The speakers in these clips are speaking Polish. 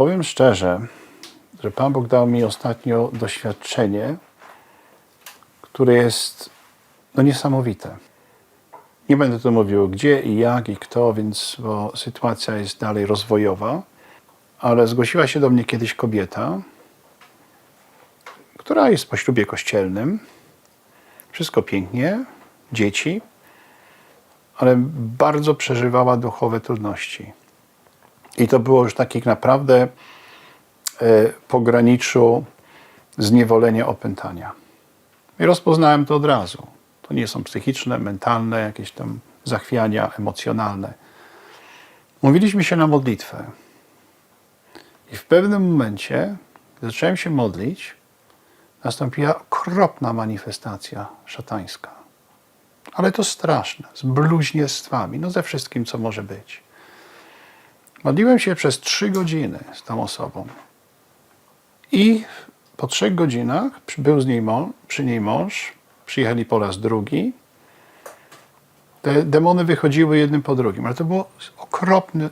Powiem szczerze, że Pan Bóg dał mi ostatnio doświadczenie, które jest no, niesamowite. Nie będę tu mówił gdzie i jak i kto, więc bo sytuacja jest dalej rozwojowa, ale zgłosiła się do mnie kiedyś kobieta, która jest po ślubie kościelnym. Wszystko pięknie, dzieci, ale bardzo przeżywała duchowe trudności. I to było już takich naprawdę e, pograniczu zniewolenia, opętania. I rozpoznałem to od razu. To nie są psychiczne, mentalne, jakieś tam zachwiania emocjonalne. Mówiliśmy się na modlitwę. I w pewnym momencie, gdy zacząłem się modlić, nastąpiła okropna manifestacja szatańska. Ale to straszne, z bluźnierstwami, no ze wszystkim, co może być. Modliłem się przez trzy godziny z tą osobą. I po trzech godzinach był z niej mąż, przy niej mąż, przyjechali po raz drugi. Te demony wychodziły jednym po drugim, ale to było okropne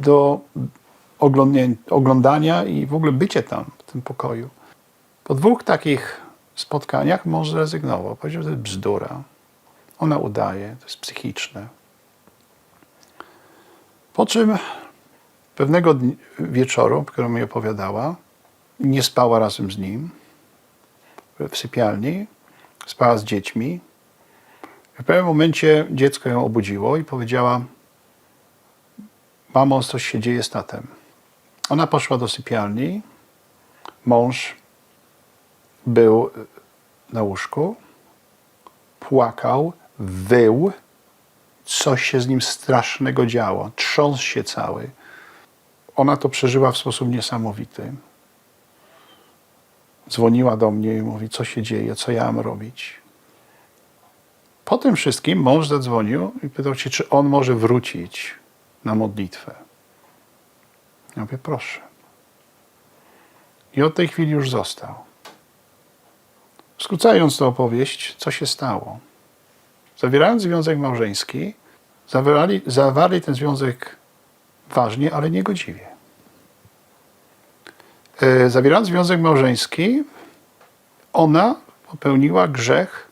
do oglądania i w ogóle bycie tam, w tym pokoju. Po dwóch takich spotkaniach mąż zrezygnował. Powiedział, że to jest bzdura. Ona udaje, to jest psychiczne. Po czym pewnego wieczoru, którą mi opowiadała, nie spała razem z nim w sypialni, spała z dziećmi. W pewnym momencie dziecko ją obudziło i powiedziała: Mamo, coś się dzieje z tatem. Ona poszła do sypialni. Mąż był na łóżku, płakał, wył. Coś się z nim strasznego działo. Trząsł się cały. Ona to przeżyła w sposób niesamowity. Dzwoniła do mnie i mówi, co się dzieje, co ja mam robić. Po tym wszystkim mąż zadzwonił i pytał się, czy on może wrócić na modlitwę. Ja mówię, proszę. I od tej chwili już został. Skrócając tę opowieść, co się stało? Zawierając związek małżeński, zawierali, zawarli ten związek ważnie, ale niegodziwie. E, Zawierając związek małżeński, ona popełniła grzech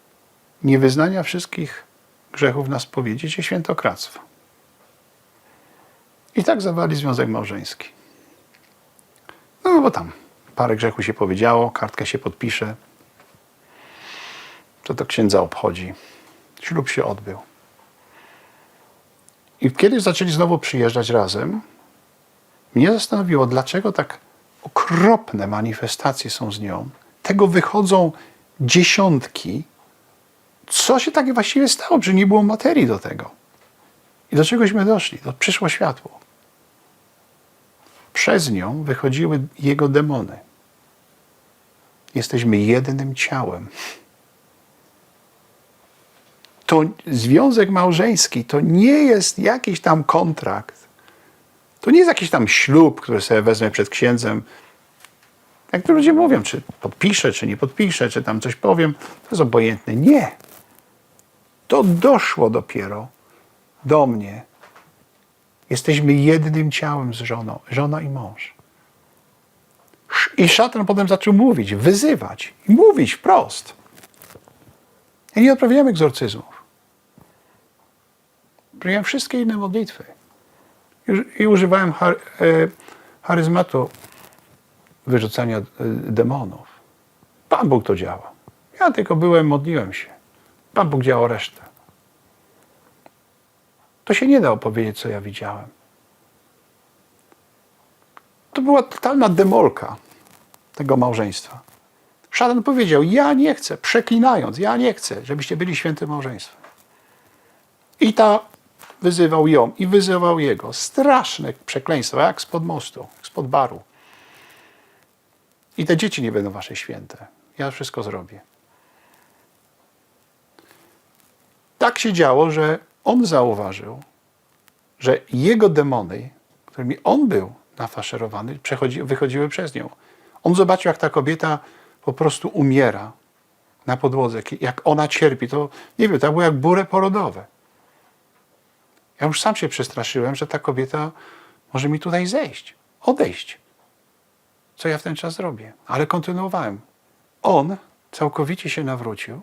niewyznania wszystkich grzechów na spowiedzi, czy świętokradztwo. I tak zawarli związek małżeński. No bo tam parę grzechów się powiedziało, kartka się podpisze. Co to księdza obchodzi? Ślub się odbył. I kiedy zaczęli znowu przyjeżdżać razem, mnie zastanowiło, dlaczego tak okropne manifestacje są z nią. Tego wychodzą dziesiątki. Co się tak właściwie stało? Że nie było materii do tego. I do czegośmy doszli? To przyszło światło. Przez nią wychodziły jego demony. Jesteśmy jednym ciałem. To związek małżeński to nie jest jakiś tam kontrakt. To nie jest jakiś tam ślub, który sobie wezmę przed księdzem. Jak to ludzie mówią, czy podpiszę, czy nie podpiszę, czy tam coś powiem, to jest obojętne. Nie. To doszło dopiero do mnie. Jesteśmy jednym ciałem z żoną, żona i mąż. I szatan potem zaczął mówić, wyzywać, i mówić wprost. Ja nie odprawiałem egzorcyzmów. Odprawiałem wszystkie inne modlitwy. I, używałem e, charyzmatu wyrzucania e, demonów. Pan Bóg to działa. Ja tylko byłem, modliłem się. Pan Bóg działał resztę. To się nie da opowiedzieć, co ja widziałem. To była totalna demolka tego małżeństwa. Szatan powiedział: Ja nie chcę, przeklinając, ja nie chcę, żebyście byli świętym małżeństwem. I ta wyzywał ją i wyzywał jego. Straszne przekleństwa, jak spod mostu, spod baru. I te dzieci nie będą wasze święte. Ja wszystko zrobię. Tak się działo, że on zauważył, że jego demony, którymi on był nafaszerowany, wychodziły przez nią. On zobaczył, jak ta kobieta po prostu umiera na podłodze, jak ona cierpi. To nie wiem, to było jak burę porodowe. Ja już sam się przestraszyłem, że ta kobieta Może mi tutaj zejść, odejść. Co ja w ten czas zrobię? Ale kontynuowałem. On całkowicie się nawrócił,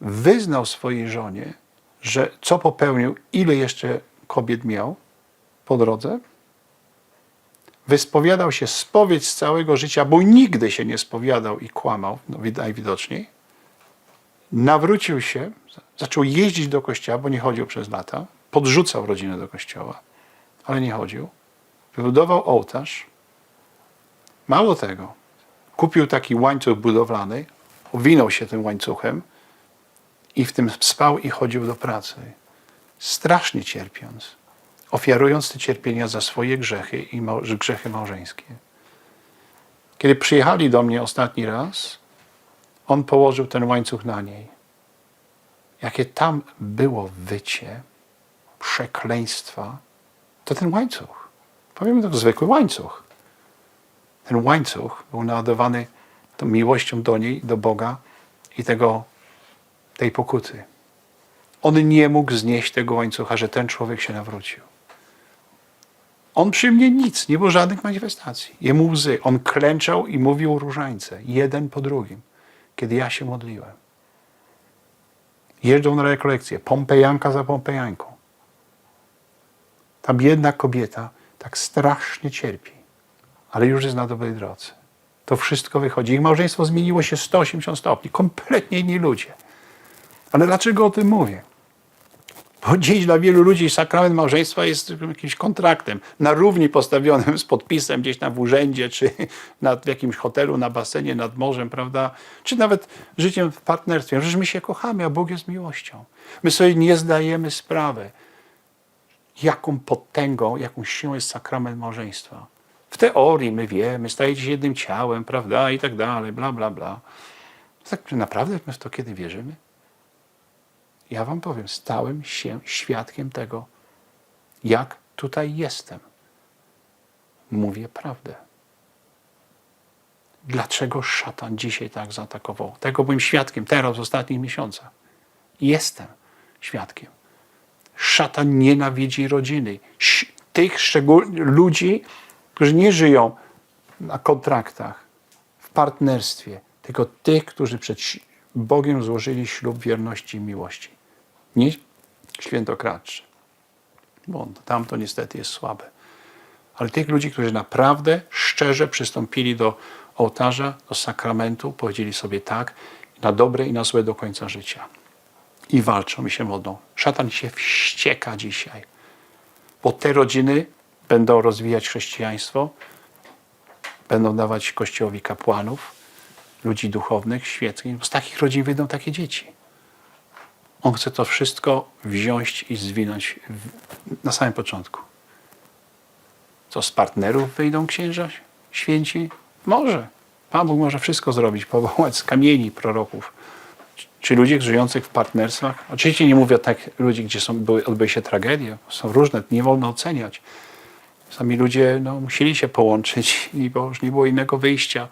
wyznał swojej żonie, że co popełnił, ile jeszcze kobiet miał po drodze. Wyspowiadał się spowiedź z całego życia, bo nigdy się nie spowiadał i kłamał, no, wid- najwidoczniej. Nawrócił się, zaczął jeździć do kościoła, bo nie chodził przez lata. Podrzucał rodzinę do kościoła, ale nie chodził. Wybudował ołtarz. Mało tego, kupił taki łańcuch budowlany, owinął się tym łańcuchem i w tym spał i chodził do pracy. Strasznie cierpiąc, ofiarując te cierpienia za swoje grzechy i grzechy małżeńskie. Kiedy przyjechali do mnie ostatni raz, on położył ten łańcuch na niej. Jakie tam było wycie, przekleństwa, to ten łańcuch. Powiemy to zwykły łańcuch. Ten łańcuch był naładowany tą miłością do niej, do Boga i tego, tej pokuty. On nie mógł znieść tego łańcucha, że ten człowiek się nawrócił. On przy mnie nic, nie było żadnych manifestacji. Jemu łzy. On klęczał i mówił różańce, jeden po drugim, kiedy ja się modliłem. Jeżdżą na rekolekcje, Pompejanka za Pompejanką. Ta biedna kobieta tak strasznie cierpi, ale już jest na dobrej drodze. To wszystko wychodzi. Ich małżeństwo zmieniło się 180 stopni. Kompletnie inni ludzie. Ale dlaczego o tym mówię? Bo dziś dla wielu ludzi sakrament małżeństwa jest jakimś kontraktem, na równi postawionym z podpisem gdzieś tam w urzędzie, czy nad, w jakimś hotelu, na basenie, nad morzem, prawda? Czy nawet życiem w partnerstwie. Przecież my się kochamy, a Bóg jest miłością. My sobie nie zdajemy sprawy, jaką potęgą, jaką siłą jest sakrament małżeństwa. W teorii my wiemy, stajecie się jednym ciałem, prawda, i tak dalej, bla, bla, bla. Tak naprawdę my w to kiedy wierzymy? Ja wam powiem, stałem się świadkiem tego, jak tutaj jestem. Mówię prawdę. Dlaczego szatan dzisiaj tak zaatakował? Tego byłem świadkiem teraz w ostatnich miesiącach. Jestem świadkiem. Szatan nienawidzi rodziny. Tych szczególnych ludzi, którzy nie żyją na kontraktach, w partnerstwie, tylko tych, którzy przed Bogiem złożyli ślub wierności i miłości. Nie świętokradczy, bo tam to niestety jest słabe. Ale tych ludzi, którzy naprawdę szczerze przystąpili do ołtarza, do sakramentu, powiedzieli sobie tak, na dobre i na złe do końca życia. I walczą i się modlą. Szatan się wścieka dzisiaj, bo te rodziny będą rozwijać chrześcijaństwo, będą dawać Kościołowi kapłanów, ludzi duchownych, świeckich. Z takich rodzin wyjdą takie dzieci. On chce to wszystko wziąć i zwinąć na samym początku. Co z partnerów wyjdą księża święci? Może. Pan Bóg może wszystko zrobić, powołać z kamieni proroków. Czy ludzi żyjących w partnerstwach? Oczywiście nie mówię o tak ludzi, gdzie są, były, odbyły się tragedie. Są różne, nie wolno oceniać. Sami ludzie no, musieli się połączyć, bo już nie było innego wyjścia.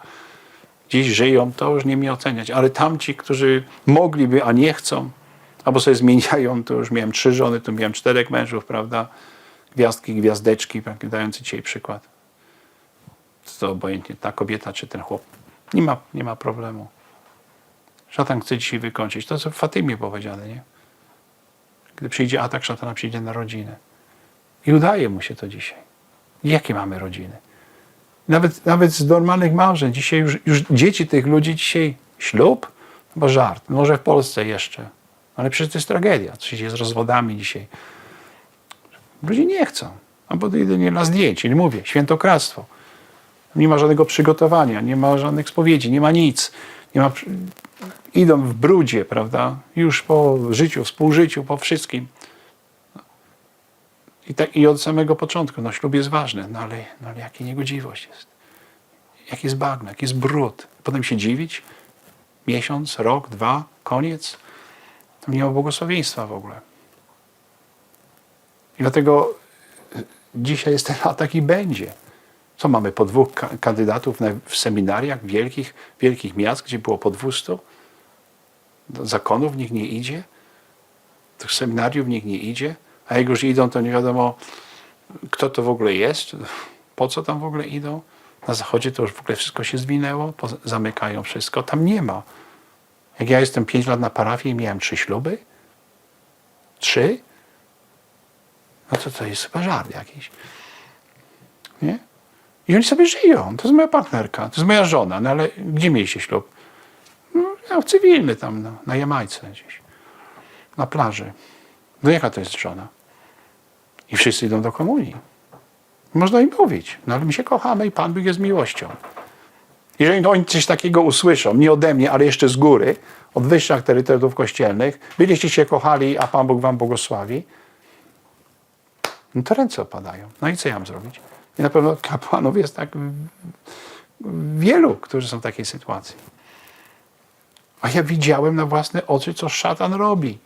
Dziś żyją, to już nie mi oceniać. Ale tamci, którzy mogliby, a nie chcą, albo sobie zmieniają, to już miałem trzy żony, tu miałem czterech mężów, prawda? Gwiazdki, gwiazdeczki, tak, dający dzisiaj przykład. To obojętnie, ta kobieta czy ten chłop. Nie ma, nie ma problemu. Szatan chce dzisiaj wykończyć. To co w Fatymie powiedziane, nie? Gdy przyjdzie atak, szatana przyjdzie na rodzinę. I udaje mu się to dzisiaj. Jakie mamy rodziny? Nawet, nawet z normalnych małżeń. Dzisiaj już, już dzieci tych ludzi dzisiaj ślub? Bo żart. Może w Polsce jeszcze. Ale przecież to jest tragedia. Co się dzieje z rozwodami dzisiaj. Ludzie nie chcą. Albo to jedynie na zdjęcie. Nie mówię. Świętokradztwo. Nie ma żadnego przygotowania, nie ma żadnych spowiedzi, nie ma nic. Nie ma, idą w brudzie, prawda? Już po życiu, współżyciu, po wszystkim. I, tak, I od samego początku, no ślub jest ważny, no ale, no ale jaka niegodziwość jest. Jaki jest bagno, jaki jest brud. Potem się dziwić? Miesiąc, rok, dwa, koniec? To nie ma błogosławieństwa w ogóle. I dlatego y, dzisiaj jest ten atak i będzie. Co mamy po dwóch ka- kandydatów w seminariach wielkich, wielkich miast, gdzie było po 200? Do zakonów nikt nie idzie, do seminariów nikt nie idzie, a jak już idą, to nie wiadomo, kto to w ogóle jest, po co tam w ogóle idą. Na zachodzie to już w ogóle wszystko się zwinęło, zamykają wszystko, tam nie ma. Jak ja jestem 5 lat na parafii i miałem trzy śluby, trzy, no to to jest chyba żart jakiś. Nie? I oni sobie żyją. To jest moja partnerka, to jest moja żona, no ale gdzie mieliście ślub? No, ja cywilny tam, no, na Jamajce gdzieś, na plaży. No jaka to jest żona? I wszyscy idą do komunii. Można im mówić, no ale my się kochamy i Pan Bóg jest miłością. Jeżeli oni coś takiego usłyszą, nie ode mnie, ale jeszcze z góry, od wyższych autorytetów kościelnych, byliście się kochali, a Pan Bóg wam błogosławi, no to ręce opadają. No i co ja mam zrobić? I na pewno kapłanów jest tak wielu, którzy są w takiej sytuacji. A ja widziałem na własne oczy, co szatan robi.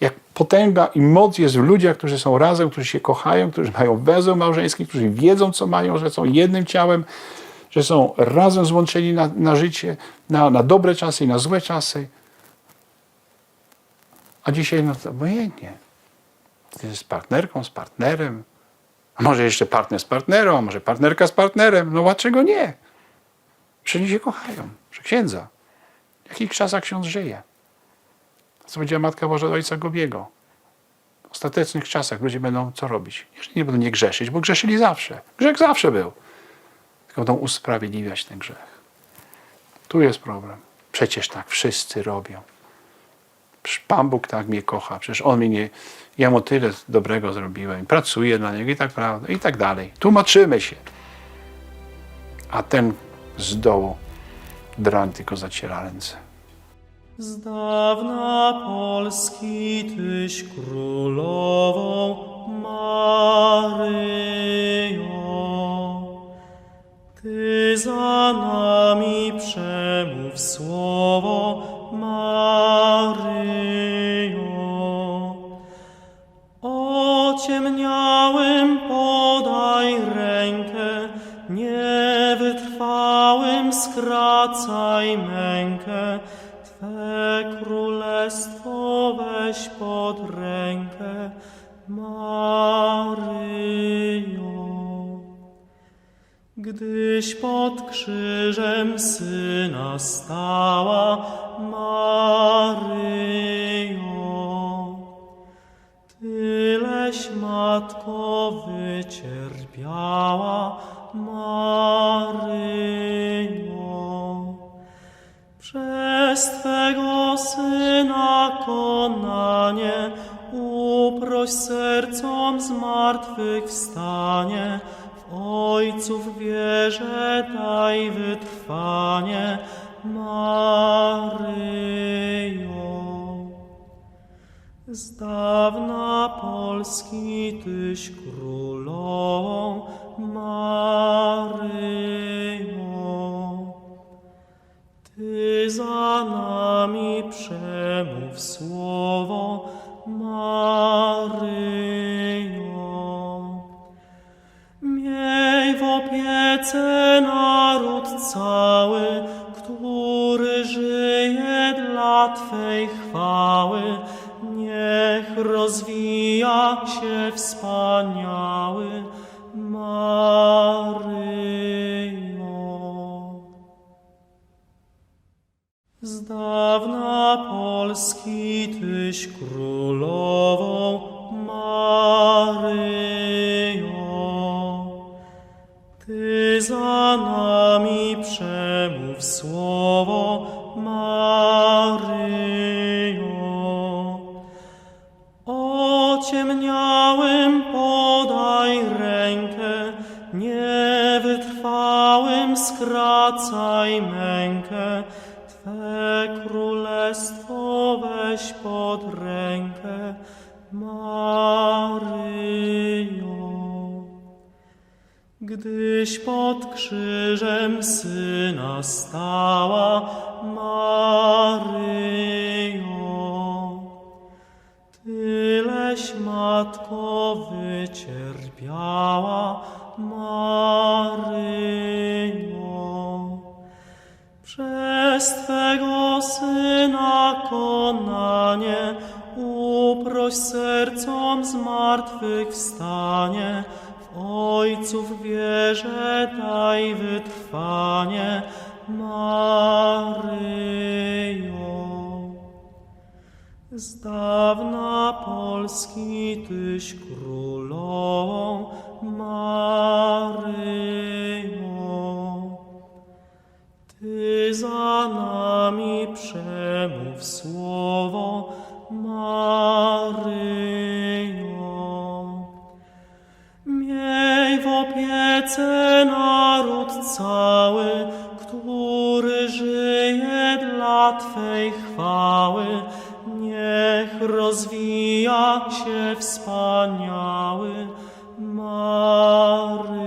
Jak potęga i moc jest w ludziach, którzy są razem, którzy się kochają, którzy mają węzeł małżeński, którzy wiedzą, co mają, że są jednym ciałem, że są razem złączeni na, na życie, na, na dobre czasy i na złe czasy. A dzisiaj no to obojętnie. Z partnerką, z partnerem, a może jeszcze partner z partnerą, a może partnerka z partnerem. No dlaczego nie? Przecież się kochają. Że księdza. W jakich czasach ksiądz żyje? Co powiedziała Matka Boża do Ojca Gobiego? W ostatecznych czasach ludzie będą co robić? Jeżeli nie będą nie grzeszyć, bo grzeszyli zawsze. Grzech zawsze był. Będą usprawiedliwiać ten grzech. Tu jest problem. Przecież tak wszyscy robią. Pan Bóg tak mnie kocha. Przecież On mnie nie... Ja mu tyle dobrego zrobiłem. Pracuję dla Niego i tak, prawda, i tak dalej. Tłumaczymy się. A ten z dołu dran tylko zaciera ręce. Z dawna Polski Tyś królową Maryjo. Ty za nami przemów słowo Maryjo. Ociemniałym podaj rękę, niewytrwałym skracaj mękę. Twe królestwo weź pod rękę, Gdyś pod krzyżem Syna stała, Maryjo. Tyleś Matko wycierpiała, Maryjo. Przez Twego Syna konanie uproś sercom zmartwychwstanie. W Ojców wierze daj wytrwanie, Maryjo. Z dawna Polski Tyś królową, Polski Tyś królową, Maryjo. Ty za nami przemów słowo, Maryjo. Ociemniałym podaj rękę, niewytrwałym skracaj mękę. Twe królestwo weź pod rękę, Maryjo. Gdyś pod krzyżem Syna stała, Maryjo. Tyleś Matko wycierpiała, Maryjo. Przez przez Syna konanie, uproś sercom zmartwychwstanie, w Ojców wierze daj wytrwanie, Maryjo. Z dawna Polski Tyś królową, Maryjo. Ty za nami przemów słowo, Maryjo. Miej w opiece naród cały, który żyje dla Twej chwały. Niech rozwija się wspaniały Maryjo.